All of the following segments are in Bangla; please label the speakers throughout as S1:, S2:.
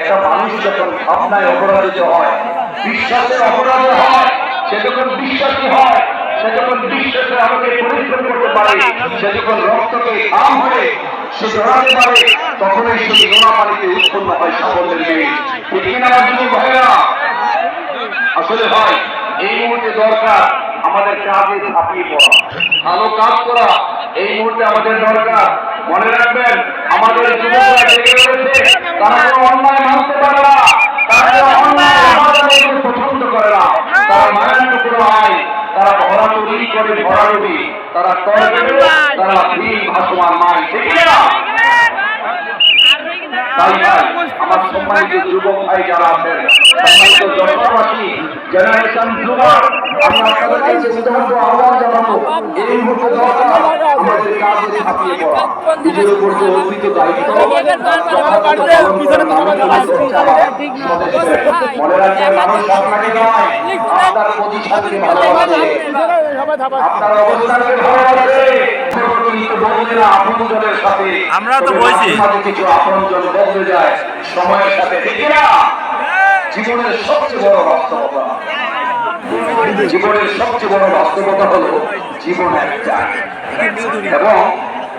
S1: একটা মানুষ যখন ভাবনায় অপরাজিত হয় বিশ্বাসের অপরাধ হয়, সে যখন বিশ্বাসী হয়, সে যখন বিশ্বাসে আমাকে পরিশ্রম করতে পারে, সে যখন রক্তকে আম হয়ে সে জড়াতে পারে, তখনই সে নোনা পানিতে উৎপন্ন হয় সাফল্যের মেয়ে ঠিক আমার যুবক ভাইয়েরা? আসলে ভাই, এই মুহূর্তে দরকার আমাদের কাজে ঝাঁপিয়ে পড়া। ভালো কাজ করা, এই মুহূর্তে আমাদের দরকার। মনে রাখবেন, আমাদের যুবকরা জেগে রয়েছে, তারা কোনো অন্যায় মানতে পারে না তারা কোনো অন্যায় আমাদের পছন্দ করে না তারা মানে না কোনো আইন তারা ভরা তৈরি করে ভরা নদী তারা তর ভিড় ভাসমান নাই, ঠিক আমার সম্মানিত যুবক ভাই যারা আছেন, সম্মানিত জনতাবাসী জেনারেশন যুবক আমি আপনাদের কাছে আহ্বান জানাব, এই মুহূর্তে আমাদের কাজে ছাপিয়ে পড়া নিজের উপর যে অর্পিত দায়িত্ব যথাযথ পালন করার নামে কোনো চাওয়া স্বদেশের। মনে রাখবেন মানুষ আপনাকে নয় আপনার প্রতিষ্ঠানকে ভালোবাসে আপনার অবস্থানকে ভালোবাসে পরিবর্তিত বন্ধুরা আপনজনের সাথে
S2: আমরা তো বলছি।
S1: কিছু আপনজন বদলে যায় সময়ের সাথে জীবনের সবচেয়ে বড় বাস্তবতা জীবনের সবচেয়ে বড় বাস্তবতা হলো জীবন একটা এবং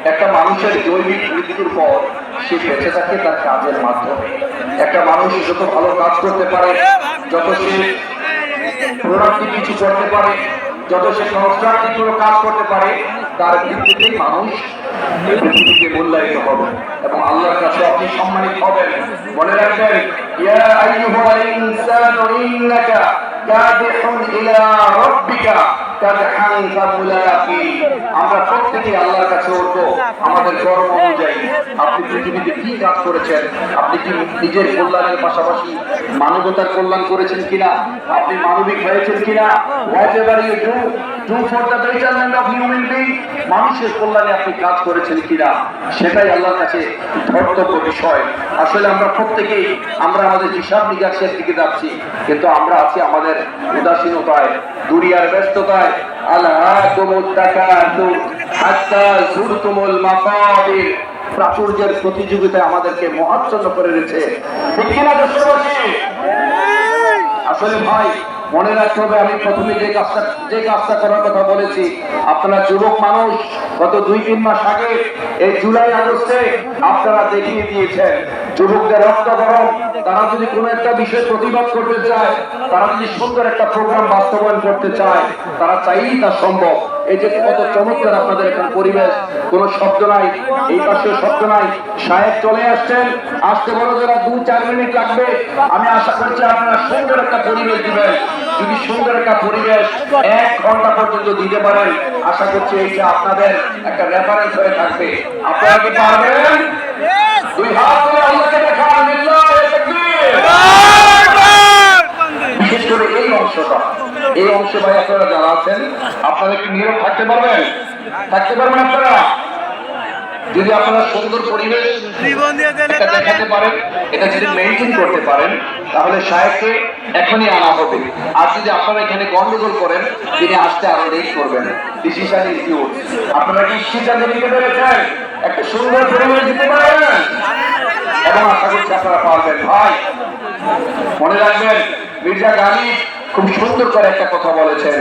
S1: একটা মানুষের জৈবিক মৃত্যুর পর সে বেঁচে থাকে তার কাজের মাধ্যমে। একটা মানুষ যত ভালো কাজ করতে পারে, যত সে প্রোডাক্টিভ কিছু করতে পারে, যত সে কনস্ট্রাকটিভ কোনো কাজ করতে পারে, তার ভিত্তিতেই মানুষ এই পৃথিবীতে মূল্যায়িত হবে। এবং আল্লাহর কাছে আপনি সম্মানিত হবেন। মনে রাখবেন, ইয়া আইয়ুহাল ইনসানু ইন্নাকা تابع إلى ربك. মানবতার কল্যাণ করেছেন কিনা? আপনি মানবিক হয়েছেন কিনা? মানুষের কল্যাণে আপনি কাজ করেছেন কিনা? সেটাই আল্লাহর কাছে ধর্তব্য বিষয়। আসলে আমরা প্রত্যেকেই, আমরা আমাদের হিসাব নিকাশের দিকে যাচ্ছি, কিন্তু আমরা আছি আমাদের উদাসীনতায়, দুনিয়ার ব্যস্ততায় প্রাচুর্যের প্রতিযোগিতায় আমাদেরকে মহাচ্ছন্ন করে দেশবাসী আসলে ভাই মনে রাখতে হবে, আমি প্রথমে যে কাজটা যে কাজটা করার কথা বলেছি, আপনারা যুবক মানুষ, গত দুই, তিন মাস আগে, এই জুলাই আগস্টে আপনারা দেখিয়ে দিয়েছেন, যুবকদের রক্ত গরম তারা যদি কোনো একটা বিষয় প্রতিবাদ করতে চায়, তারা যদি সুন্দর একটা প্রোগ্রাম বাস্তবায়ন করতে চায়, তারা চাইলেই তা সম্ভব। এই যে কত চমৎকার আপনাদের এখানে পরিবেশ, কোনো শব্দ নাই, এই পাশে শব্দ নাই। সাহেব চলে আসছেন, আসতে বড় যারা দু চার মিনিট লাগবে। আমি আশা করছি আপনারা সুন্দর একটা পরিবেশ দিবেন। যদি সুন্দর একটা পরিবেশ এক ঘণ্টা পর্যন্ত দিতে পারেন, আশা করছি এইটা আপনাদের একটা রেফারেন্স হয়ে থাকবে। আপনারা কি পারবেন? দুই হাত আল্লাহকে দেখান এই অংশে ভাই আপনারা যারা আছেন, আপনারা কি নীরব থাকতে পারবেন? থাকতে পারবেন আপনারা? যদি আপনারা সুন্দর পরিবেশ দেখাতে পারেন, এটা করতে পারেন, তাহলে সাহেবকে এখনই আনা হবে। আর যদি আপনারা এখানে গন্ডগোল করেন, তিনি আসতে আরও লেট করবেন আপনারা কি সিদ্ধান্ত নিতে পেরেছেন? একটা সুন্দর পরিবেশ দিতে পারেন? এবং আশা করছি আপনারা পারবেন। ভাই, মনে রাখবেন, মির্জা গালি খুব সুন্দর করে একটা কথা বলেছেন।